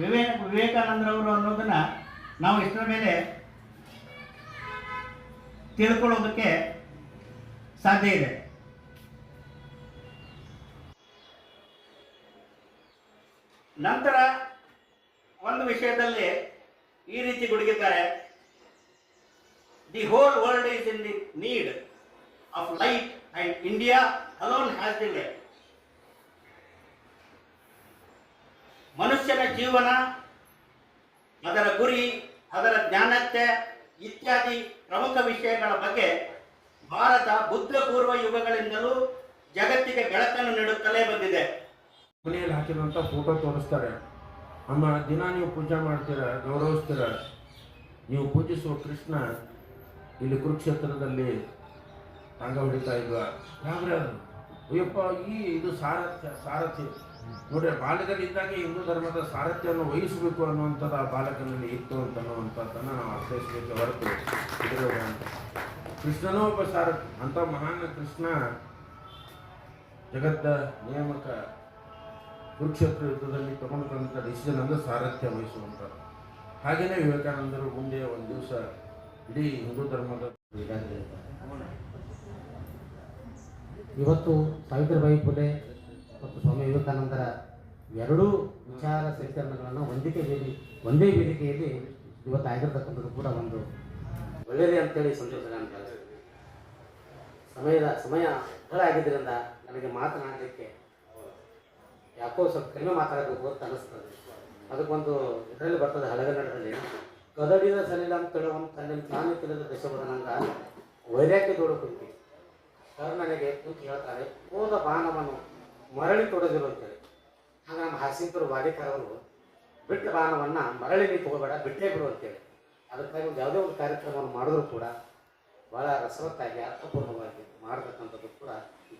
ವಿವೇಕ ವಿವೇಕಾನಂದರವರು ಅನ್ನೋದನ್ನ ನಾವು ಇಷ್ಟರ ಮೇಲೆ ತಿಳ್ಕೊಳ್ಳೋದಕ್ಕೆ ಸಾಧ್ಯ ಇದೆ. ನಂತರ ಒಂದು ವಿಷಯದಲ್ಲಿ ಈ ರೀತಿ ಗುಡುಗಿದ್ದಾರೆ. The whole world is in the need of light and India alone has light ಮನುಷ್ಯನ ಜೀವನ, ಅದರ ಗುರಿ, ಅದರ ಜ್ಞಾನತೆ ಇತ್ಯಾದಿ ಪ್ರಮುಖ ವಿಷಯಗಳ ಬಗ್ಗೆ ಭಾರತ ಬುದ್ಧ ಪೂರ್ವ ಯುಗಗಳಿಂದಲೂ ಜಗತ್ತಿಗೆ ಬೆಳಕನ್ನು ನೀಡುತ್ತಲೇ ಬಂದಿದೆ. ಮನೆಯಲ್ಲಿ ಹಾಕಿರುವಂಥ ಫೋಟೋ ತೋರಿಸ್ತಾರೆ. ಅಮ್ಮ ದಿನ ನೀವು ಪೂಜೆ ಮಾಡ್ತೀರ, ಗೌರವಿಸ್ತೀರ, ನೀವು ಪೂಜಿಸುವ ಕೃಷ್ಣ ಇಲ್ಲಿ ಕುರುಕ್ಷೇತ್ರದಲ್ಲಿ ಅಂಗ ಹೊಡಿತಾ ಇದ್ವ ಯಾವ್ರೆ ಅಯ್ಯಪ್ಪ, ಈ ಇದು ಸಾರಥ್ಯ ಸಾರಥ್ಯ. ನೋಡ್ರಿ ಬಾಲ್ಯದಲ್ಲಿ ಇದ್ದಾಗ ಹಿಂದೂ ಧರ್ಮದ ಸಾರಥ್ಯವನ್ನು ವಹಿಸಬೇಕು ಅನ್ನುವಂಥದ್ದು ಆ ಬಾಲಕನಲ್ಲಿ ಇತ್ತು ಅಂತ ಅನ್ನುವಂಥದ್ದನ್ನು ನಾವು ಅರ್ಥೈಸಬೇಕು ಹೊರತು ಕೃಷ್ಣನೂ ಒಬ್ಬ ಸಾರಥ್ಯ ಅಂಥ ಮಹಾನ್ ಕೃಷ್ಣ. ಜಗತ್ತ ನೇಮಕ ಕುರುಕ್ಷೇತ್ರ ಯುದ್ಧದಲ್ಲಿ ತಗೊಂಡಂಥ ಡಿಸಿಷನ್ ಅಂದರೆ ಸಾರಥ್ಯ ವಹಿಸುವಂಥ ಹಾಗೆಯೇ ವಿವೇಕಾನಂದರು ಮುಂದೆ ಒಂದು ದಿವಸ ಇಡೀ ಹಿಂದೂ ಧರ್ಮದ ಇವತ್ತು ಸಾವಿತ್ರಿಬಾಯಿ ಫುಲೆ ಮತ್ತು ಸ್ವಾಮಿ ವಿವೇಕಾನಂದರ ಎರಡೂ ವಿಚಾರ ಸಂಚರಣೆಗಳನ್ನು ಒಂದಿಕೆ ವೇದಿ, ಒಂದೇ ವೇದಿಕೆಯಲ್ಲಿ ಇವತ್ತು ಆಗಿರ್ತಕ್ಕಂಥದ್ದು ಕೂಡ ಒಂದು ಒಳ್ಳೆಯದೇ ಅಂತೇಳಿ ಸಂತೋಷ ಸಮಯದ, ಸಮಯ ಬಹಳ ಆಗಿದ್ದರಿಂದ ನನಗೆ ಮಾತನಾಡಲಿಕ್ಕೆ ಯಾಕೋ ಸ್ವಲ್ಪ ಕಡಿಮೆ ಮಾತಾಡಬೇಕು ಅಂತ ಅನ್ನಿಸ್ತದೆ ಅದಕ್ಕೊಂದು ಇದರಲ್ಲಿ ಬರ್ತದೆ ಹಳಗನ್ನಡದಲ್ಲಿ. ಕದಡಿದ ಸಲಿಲ ಅಂತ ಹೇಳುವಂತ ತನ್ನ ತಾನೇ ತಿಳಿದ ದೇಶಬದನಂಗ ವೈರ್ಯಕ್ಕೆ ದೊಡ್ಡ ಕುಂತಿ ಸರ್ ನನಗೆ ಕುಂತು ಹೇಳ್ತಾರೆ, ಹೋದ ಬಾಣವನ್ನು ಮರಳಿ ತೊಡದಿರು ಅಂತೇಳಿ ಆಗ ನಮ್ಮ ಹಾಸಿಂಪುರ ವಾದಿಕಾರವರು, ಬಿಟ್ಟ ಬಾಣವನ್ನು ಮರಳಿ ನೀವು ತಗೋಬೇಡ, ಬಿಟ್ಟೇ ಬಿಡು ಅಂತೇಳಿ. ಅದಕ್ಕಾಗಿ ಒಂದು ಯಾವುದೇ ಒಂದು ಕಾರ್ಯಕ್ರಮವನ್ನು ಮಾಡಿದ್ರು ಕೂಡ ಭಾಳ ರಸವತ್ತಾಗಿ, ಅರ್ಥಪೂರ್ಣವಾಗಿ ಮಾಡತಕ್ಕಂಥದ್ದು ಕೂಡ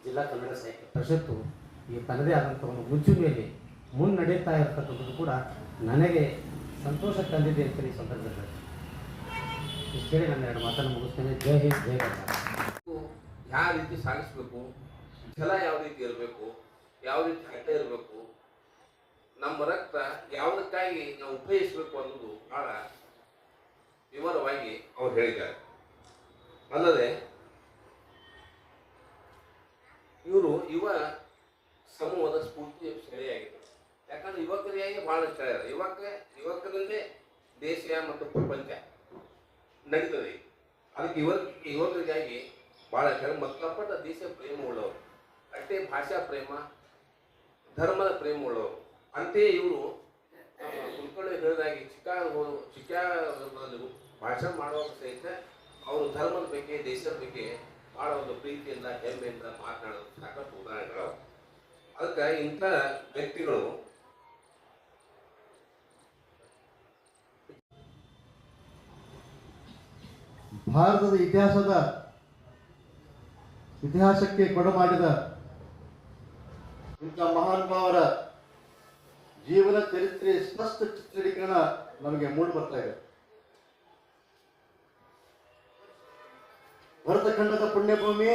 ಜಿಲ್ಲಾ ಕನ್ನಡ ಸಾಹಿತ್ಯ ಪರಿಷತ್ತು ಈ ತನ್ನದೇ ಆದಂಥ ಒಂದು ಮುಂಚೂಣಿಯಲ್ಲಿ ಮುನ್ನಡೀತಾ ಇರತಕ್ಕಂಥದ್ದು ಕೂಡ ನನಗೆ ಸಂತೋಷ ತಂದಿದೆ ಅಂತ ಈ ಸಂದರ್ಭದಲ್ಲಿ ಇಷ್ಟು ಎರಡು ಮಾತನ್ನು ಮುಗಿಸ್ತೇನೆ. ಜೈ ಹಿಂದ್, ಜೈ ಯಾವ ರೀತಿ ಸಾಗಿಸ್ಬೇಕು, ಛಲ ಯಾವ ರೀತಿ ಇರಬೇಕು, ಯಾವ ರೀತಿ ಹಠ ಇರಬೇಕು, ನಮ್ಮ ರಕ್ತ ಯಾವುದಕ್ಕಾಗಿ ನಾವು ಉಪಯೋಗಿಸಬೇಕು ಅನ್ನೋದು ಬಹಳ ವಿವರವಾಗಿ ಅವ್ರು ಹೇಳಿದ್ದಾರೆ. ಅಲ್ಲದೆ, ಇವರು ಯುವ ಸಮೂಹದ ಸ್ಫೂರ್ತಿ ಸೆಳೆಯಾಗಿದೆ ಯಾಕಂದ್ರೆ ಯುವಕರಿಗಾಗಿ ಬಹಳ ಸೆಳೆಯಾರ ಯುವಕ ಯುವಕರಲ್ಲೇ ದೇಶ ಮತ್ತು ಪ್ರಪಂಚ ನಡೀತದೆ. ಅದಕ್ಕೆ ಯುವಕ ಯುವಕರಿಗಾಗಿ ಭಾಳ ಮತ್ತು ಮಕ್ಕಳಪ್ಪಟ ದೇಶ ಪ್ರೇಮ ಉಳ್ಳವರು. ಅಷ್ಟೇ ಭಾಷಾ ಪ್ರೇಮ, ಧರ್ಮದ ಪ್ರೇಮ ಉಳ್ಳವರು. ಅಂತೆಯೇ ಇವರು ಕುಲ್ಕರ್ಣಿ ಹೇಳಿದಾಗಿ ಚಿಕಾಗೋ ಚಿಕಾಗೋದಲ್ಲಿ ಭಾಷಣ ಮಾಡುವಾಗ ಸಹಿತ ಅವರು ಧರ್ಮದ ಬಗ್ಗೆ, ದೇಶದ ಬಗ್ಗೆ ಭಾಳ ಒಂದು ಪ್ರೀತಿಯಿಂದ, ಹೆಮ್ಮೆಯಿಂದ ಮಾತನಾಡೋದು ಸಾಕಷ್ಟು ಉದಾಹರಣೆಗಳು. ಅದಕ್ಕೆ ಇಂಥ ವ್ಯಕ್ತಿಗಳು ಭಾರತದ ಇತಿಹಾಸದ ಇತಿಹಾಸಕ್ಕೆ ಕೊಡು ಮಾಡಿದ ಇಂಥ ಮಹಾನುಭಾವರ ಜೀವನ ಚರಿತ್ರೆ, ಸ್ಪಷ್ಟ ಚಿತ್ರೀಕರಣ ನಮಗೆ ಮೂಡಿ ಬರ್ತಾ ಇದೆ. ಭರತಖಂಡದ ಪುಣ್ಯಭೂಮಿ,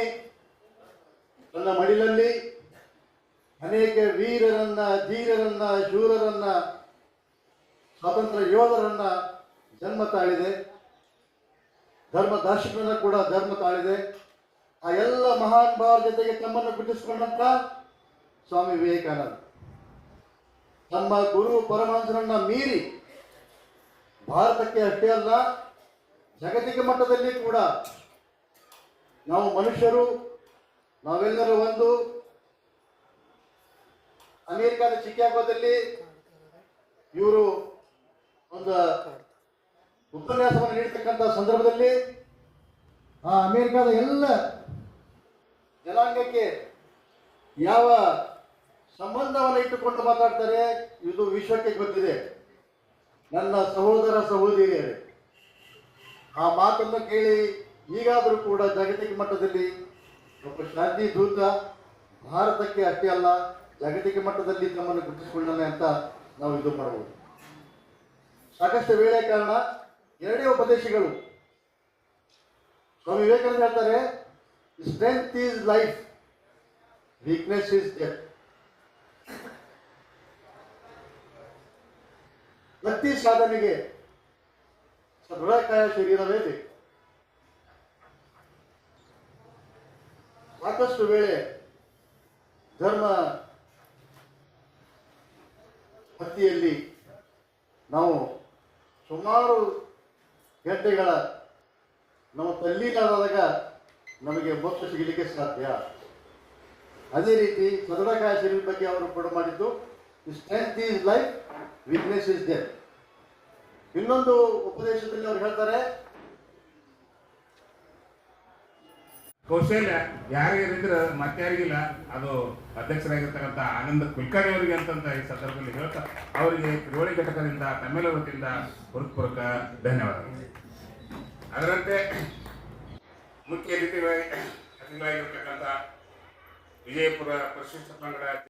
ತನ್ನ ಮಡಿಲಲ್ಲಿ ಅನೇಕ ವೀರರನ್ನ, ಧೀರರನ್ನ, ಶೂರರನ್ನ, ಸ್ವಾತಂತ್ರ್ಯ ಯೋಧರನ್ನ ಜನ್ಮ ತಾಳಿದೆ. ಧರ್ಮ ದಾರ್ಶನಿಕರನ್ನ ಕೂಡ ಧರ್ಮ ತಾಳಿದೆ. ಆ ಎಲ್ಲ ಮಹಾನ್ ಭಾವ ಜೊತೆಗೆ ತಮ್ಮನ್ನು ಗುರುತಿಸಿಕೊಂಡಂತ ಸ್ವಾಮಿ ವಿವೇಕಾನಂದ. ತಮ್ಮ ಗುರು ಪರಮಹಂಸರನ್ನ ಮೀರಿ ಭಾರತಕ್ಕೆ ಅಷ್ಟೇ ಅಲ್ಲ, ಜಾಗತಿಕ ಮಟ್ಟದಲ್ಲಿ ಕೂಡ ನಾವು ಮನುಷ್ಯರು, ನಾವೆಲ್ಲರೂ ಒಂದು ಅಮೆರಿಕದ ಚಿಕಾಗೋದಲ್ಲಿ ಇವರು ಒಂದು ಉಪನ್ಯಾಸವನ್ನು ನೀಡತಕ್ಕಂಥ ಸಂದರ್ಭದಲ್ಲಿ, ಆ, ಅಮೇರಿಕಾದ ಎಲ್ಲ ಜನಾಂಗಕ್ಕೆ ಯಾವ ಸಂಬಂಧವನ್ನು ಇಟ್ಟುಕೊಂಡು ಮಾತಾಡ್ತಾರೆ, ಇದು ವಿಶ್ವಕ್ಕೆ ಗೊತ್ತಿದೆ. ನನ್ನ ಸಹೋದರ ಸಹೋದರಿಯರೇ, ಆ ಮಾತನ್ನು ಕೇಳಿ ಈಗಾದರೂ ಕೂಡ ಜಾಗತಿಕ ಮಟ್ಟದಲ್ಲಿ ಒಬ್ಬ ಶಾಂತಿ ದೂತ ಭಾರತಕ್ಕೆ ಅಷ್ಟೇ ಅಲ್ಲ, ಜಾಗತಿಕ ಮಟ್ಟದಲ್ಲಿ ತಮ್ಮನ್ನು ಗುರುತಿಸಿಕೊಳ್ಳೋಣ ಅಂತ ನಾವು ಇದು ಮಾಡಬಹುದು. ಸಾಕಷ್ಟು ವೇಳೆ ಕಾರಣ ಎರಡೇ ಉಪದೇಶಗಳು. ಸ್ವಾಮಿ ವಿವೇಕಾನಂದ ಹೇಳ್ತಾರೆ strength is life weakness is death ಪ್ರತಿ ಸಾಧನೆಗೆ ಸದೃಢಕಾಯ ಶರೀರವೇ ಬೇಕು. ಸಾಕಷ್ಟು ವೇಳೆ ಧರ್ಮ ಹತ್ತಿಯಲ್ಲಿ ನಾವು ಸುಮಾರು ಗಂಟೆಗಳ ನಮ್ಮ ತಲ್ಲೀನಾದಾಗ ನಮಗೆ ಮೋಕ್ಷ ಸಿಗಲಿಕ್ಕೆ ಸಾಧ್ಯ. ಅದೇ ರೀತಿ ಸದೃಢಕಾಯ ಶರೀರ ಬಗ್ಗೆ ಅವರು ಕೂಡ ಮಾಡಿದ್ದು strength is life weakness is death ಇನ್ನೊಂದು ಉಪದೇಶದಲ್ಲಿ ಅವ್ರು ಹೇಳ್ತಾರೆ ಕೌಶಲ್ಯ ಯಾರಿಗಾರಿದ್ರೆ ಮತ್ತೆ ಯಾರಿಗಿಲ್ಲ. ಅದು ಅಧ್ಯಕ್ಷರಾಗಿರ್ತಕ್ಕಂಥ ಆನಂದ ಕುಲಕರ್ಣಿ ಅವರಿಗೆ ಅಂತಂತ ಈ ಸಂದರ್ಭದಲ್ಲಿ ಹೇಳ್ತಾ, ಅವರಿಗೆ ತ್ರಿವಳಿ ಘಟಕದಿಂದ ತಮ್ಮೆಲ್ಲ ವತಿಯಿಂದ ಹೃತ್ಪೂರ್ವಕ ಧನ್ಯವಾದಗಳು. ಅದರಂತೆ ಮುಖ್ಯ ಅತಿಥಿಗಳಾಗಿ, ಅತಿಥಿಗಳಾಗಿರ್ತಕ್ಕಂಥ ವಿಜಯಪುರ ಪರಿಶಿಷ್ಟ ಪಂಗಡ